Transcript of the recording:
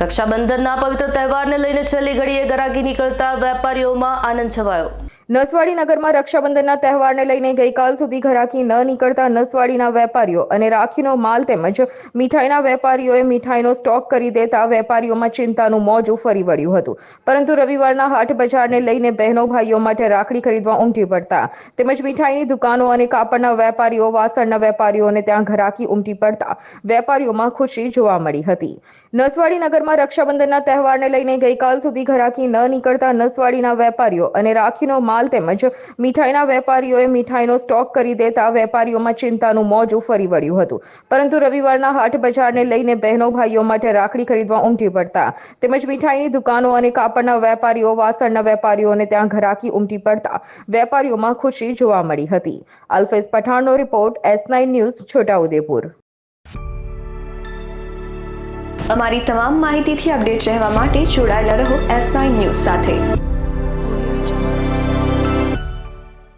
રક્ષાબંધનના પવિત્ર તહેવારને લઈને છેલ્લી ઘડીએ ગરાગી નીકળતા વેપારીઓમાં આનંદ છવાયો. નસવાડી નગરમાં રક્ષાબંધનના તહેવારને લઈને ગઈકાલ સુધી ઘરાકી ન નીકળતા નસવાડીના વેપારીઓ અને રાખીનો માલ તેમજ મીઠાઈના વેપારીઓએ મીઠાઈનો સ્ટોક કરી દેતા વેપારીઓમાં ચિંતાનું મોજું ફરી વળ્યું હતું. પરંતુ રવિવારના હાટ બજારને લઈને બહેનો ભાઈઓ માટે રાખડી ખરીદવા ઉમટી પડતા. તેમજ મીઠાઈની દુકાનો અને કાપડના વેપારીઓ, વાસણના વેપારીઓને ત્યાં ઘરાકી ઉમટી પડતા વેપારીઓમાં ખુશી જોવા મળી હતી. નસવાડી નગરમાં રક્ષાબંધનના તહેવારને લઈને ગઈકાલ સુધી ઘરાકી ન નીકળતા નસવાડીના વેપારીઓ અને રાખીનો માલ તેમજ મીઠાઈના વેપારીઓએ મીઠાઈનો સ્ટોક કરી દેતા વેપારીઓમાં ચિંતાનું મોજું ફરી વળ્યું હતું. પરંતુ રવિવારના હાટ બજારને લઈને બહેનો ભાઈઓ માટે રાખડી ખરીદવા ઉમટી પડતા. તેમજ મીઠાઈની દુકાનો અને કાપડના વેપારીઓ, વાસણના વેપારીઓને ત્યાં ઘરાકી ઉમટી પડતા વેપારીઓમાં ખુશી જોવા મળી હતી. Alfez પઠાણનો report S nine news, Chhota Udepur. અમારી તમામ માહિતીથી અપડેટ રહેવા માટે જોડાયેલા રહો એસ નાઇન ન્યૂઝ સાથે.